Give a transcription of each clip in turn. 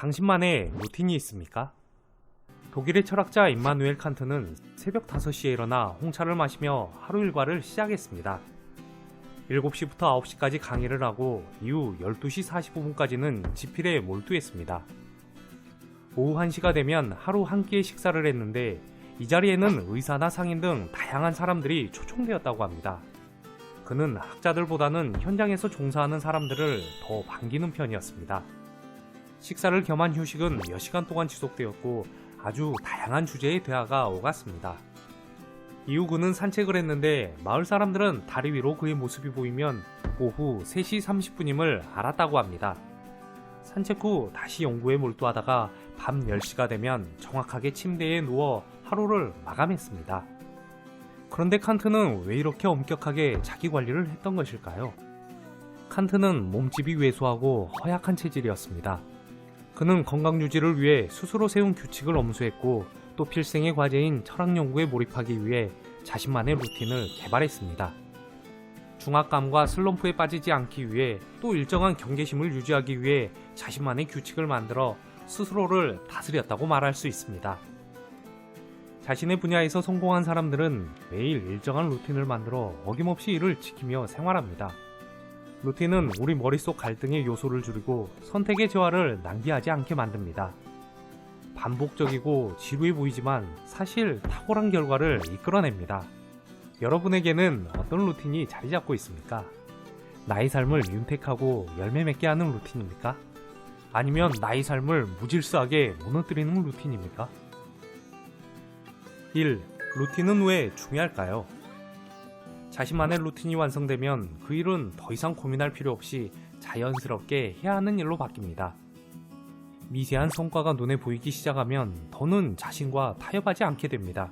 당신만의 루틴이 있습니까? 독일의 철학자 임마누엘 칸트는 새벽 5시에 일어나 홍차를 마시며 하루 일과를 시작했습니다. 7시부터 9시까지 강의를 하고 이후 12시 45분까지는 지필에 몰두했습니다. 오후 1시가 되면 하루 한 끼의 식사를 했는데 이 자리에는 의사나 상인 등 다양한 사람들이 초청되었다고 합니다. 그는 학자들보다는 현장에서 종사하는 사람들을 더 반기는 편이었습니다. 식사를 겸한 휴식은 몇 시간 동안 지속되었고 아주 다양한 주제의 대화가 오갔습니다. 이후 그는 산책을 했는데 마을 사람들은 다리 위로 그의 모습이 보이면 오후 3시 30분임을 알았다고 합니다. 산책 후 다시 연구에 몰두하다가 밤 10시가 되면 정확하게 침대에 누워 하루를 마감했습니다. 그런데 칸트는 왜 이렇게 엄격하게 자기 관리를 했던 것일까요? 칸트는 몸집이 왜소하고 허약한 체질이었습니다. 그는 건강 유지를 위해 스스로 세운 규칙을 엄수했고 또 필생의 과제인 철학 연구에 몰입하기 위해 자신만의 루틴을 개발했습니다. 중압감과 슬럼프에 빠지지 않기 위해 또 일정한 경계심을 유지하기 위해 자신만의 규칙을 만들어 스스로를 다스렸다고 말할 수 있습니다. 자신의 분야에서 성공한 사람들은 매일 일정한 루틴을 만들어 어김없이 이를 지키며 생활합니다. 루틴은 우리 머릿속 갈등의 요소를 줄이고 선택의 재화를 낭비하지 않게 만듭니다. 반복적이고 지루해 보이지만 사실 탁월한 결과를 이끌어냅니다. 여러분에게는 어떤 루틴이 자리 잡고 있습니까? 나의 삶을 윤택하고 열매 맺게 하는 루틴입니까? 아니면 나의 삶을 무질서하게 무너뜨리는 루틴입니까? 1. 루틴은 왜 중요할까요? 자신만의 루틴이 완성되면 그 일은 더 이상 고민할 필요 없이 자연스럽게 해야 하는 일로 바뀝니다. 미세한 성과가 눈에 보이기 시작하면 더는 자신과 타협하지 않게 됩니다.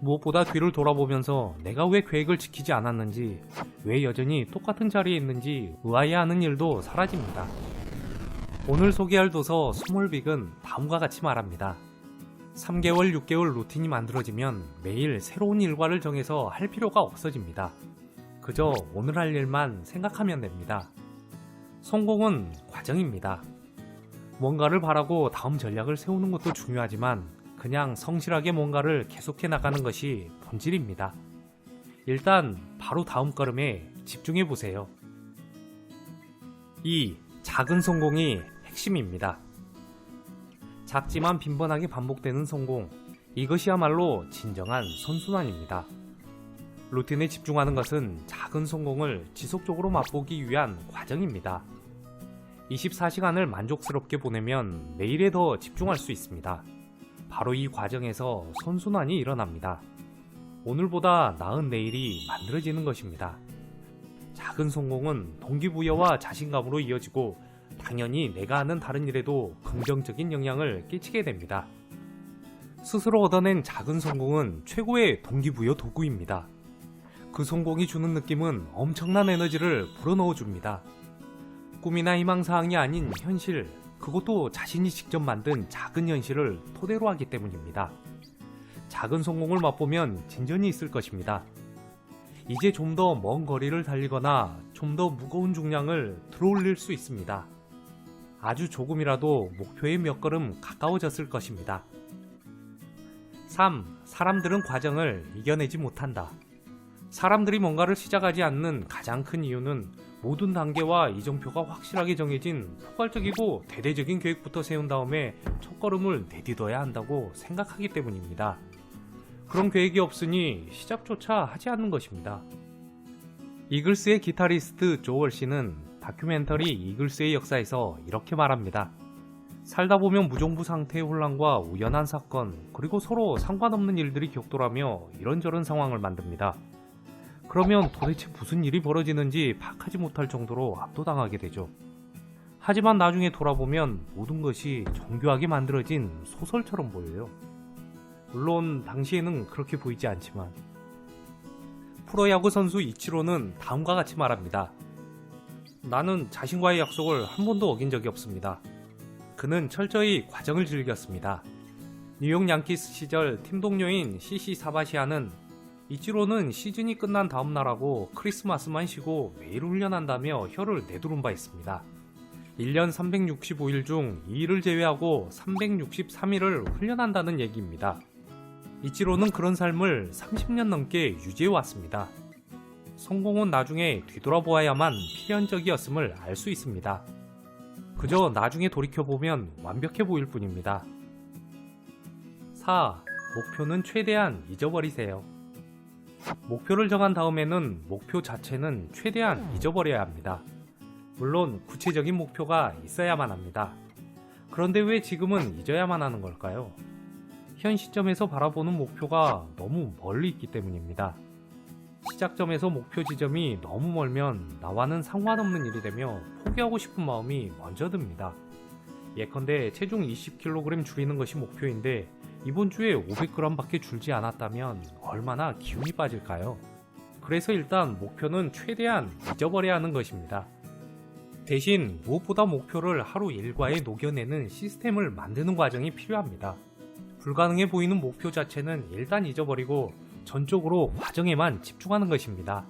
무엇보다 뒤를 돌아보면서 내가 왜 계획을 지키지 않았는지, 왜 여전히 똑같은 자리에 있는지 의아해하는 일도 사라집니다. 오늘 소개할 도서 스몰빅은 다음과 같이 말합니다. 3개월, 6개월 루틴이 만들어지면 매일 새로운 일과를 정해서 할 필요가 없어집니다. 그저 오늘 할 일만 생각하면 됩니다. 성공은 과정입니다. 뭔가를 바라고 다음 전략을 세우는 것도 중요하지만 그냥 성실하게 뭔가를 계속해 나가는 것이 본질입니다. 일단 바로 다음 걸음에 집중해 보세요. 2. 작은 성공이 핵심입니다. 작지만 빈번하게 반복되는 성공. 이것이야말로 진정한 선순환입니다. 루틴에 집중하는 것은 작은 성공을 지속적으로 맛보기 위한 과정입니다. 24시간을 만족스럽게 보내면 내일에 더 집중할 수 있습니다. 바로 이 과정에서 선순환이 일어납니다. 오늘보다 나은 내일이 만들어지는 것입니다. 작은 성공은 동기부여와 자신감으로 이어지고 당연히 내가 하는 다른 일에도 긍정적인 영향을 끼치게 됩니다. 스스로 얻어낸 작은 성공은 최고의 동기부여 도구입니다. 그 성공이 주는 느낌은 엄청난 에너지를 불어넣어 줍니다. 꿈이나 희망사항이 아닌 현실, 그것도 자신이 직접 만든 작은 현실을 토대로 하기 때문입니다. 작은 성공을 맛보면 진전이 있을 것입니다. 이제 좀 더 먼 거리를 달리거나 좀 더 무거운 중량을 들어올릴 수 있습니다. 아주 조금이라도 목표에 몇 걸음 가까워졌을 것입니다. 3. 사람들은 과정을 이겨내지 못한다. 사람들이 뭔가를 시작하지 않는 가장 큰 이유는 모든 단계와 이정표가 확실하게 정해진 포괄적이고 대대적인 계획부터 세운 다음에 첫걸음을 내딛어야 한다고 생각하기 때문입니다. 그런 계획이 없으니 시작조차 하지 않는 것입니다. 이글스의 기타리스트 조월 씨는 다큐멘터리 이글스의 역사에서 이렇게 말합니다. 살다 보면 무정부 상태의 혼란과 우연한 사건, 그리고 서로 상관없는 일들이 격돌하며 이런저런 상황을 만듭니다. 그러면 도대체 무슨 일이 벌어지는지 파악하지 못할 정도로 압도당하게 되죠. 하지만 나중에 돌아보면 모든 것이 정교하게 만들어진 소설처럼 보여요. 물론 당시에는 그렇게 보이지 않지만 프로야구 선수 이치로는 다음과 같이 말합니다. 나는 자신과의 약속을 한 번도 어긴 적이 없습니다. 그는 철저히 과정을 즐겼습니다. 뉴욕 양키스 시절 팀 동료인 CC 사바시아는 이치로는 시즌이 끝난 다음 날하고 크리스마스만 쉬고 매일 훈련한다며 혀를 내두른 바 있습니다. 1년 365일 중 2일을 제외하고 363일을 훈련한다는 얘기입니다. 이치로는 그런 삶을 30년 넘게 유지해 왔습니다. 성공은 나중에 뒤돌아보아야만 필연적이었음을 알 수 있습니다. 그저 나중에 돌이켜보면 완벽해 보일 뿐입니다. 4. 목표는 최대한 잊어버리세요. 목표를 정한 다음에는 목표 자체는 최대한 잊어버려야 합니다. 물론 구체적인 목표가 있어야만 합니다. 그런데 왜 지금은 잊어야만 하는 걸까요? 현 시점에서 바라보는 목표가 너무 멀리 있기 때문입니다. 시작점에서 목표 지점이 너무 멀면 나와는 상관없는 일이 되며 포기하고 싶은 마음이 먼저 듭니다. 예컨대 체중 20kg 줄이는 것이 목표인데 이번 주에 500g 밖에 줄지 않았다면 얼마나 기운이 빠질까요? 그래서 일단 목표는 최대한 잊어버려야 하는 것입니다. 대신 무엇보다 목표를 하루 일과에 녹여내는 시스템을 만드는 과정이 필요합니다. 불가능해 보이는 목표 자체는 일단 잊어버리고 전적으로 과정에만 집중하는 것입니다.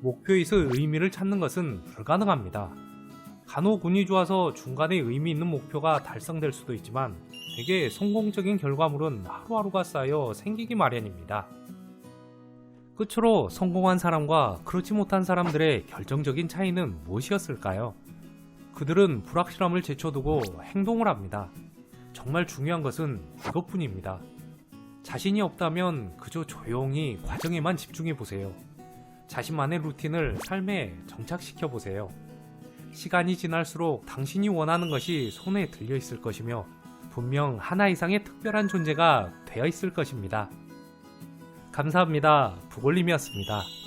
목표에서 의미를 찾는 것은 불가능합니다. 간혹 운이 좋아서 중간에 의미 있는 목표가 달성될 수도 있지만 되게 성공적인 결과물은 하루하루가 쌓여 생기기 마련입니다. 끝으로 성공한 사람과 그렇지 못한 사람들의 결정적인 차이는 무엇이었을까요? 그들은 불확실함을 제쳐두고 행동을 합니다. 정말 중요한 것은 이것뿐입니다. 자신이 없다면 그저 조용히 과정에만 집중해 보세요. 자신만의 루틴을 삶에 정착시켜 보세요. 시간이 지날수록 당신이 원하는 것이 손에 들려 있을 것이며 분명 하나 이상의 특별한 존재가 되어 있을 것입니다. 감사합니다. 부골님이었습니다.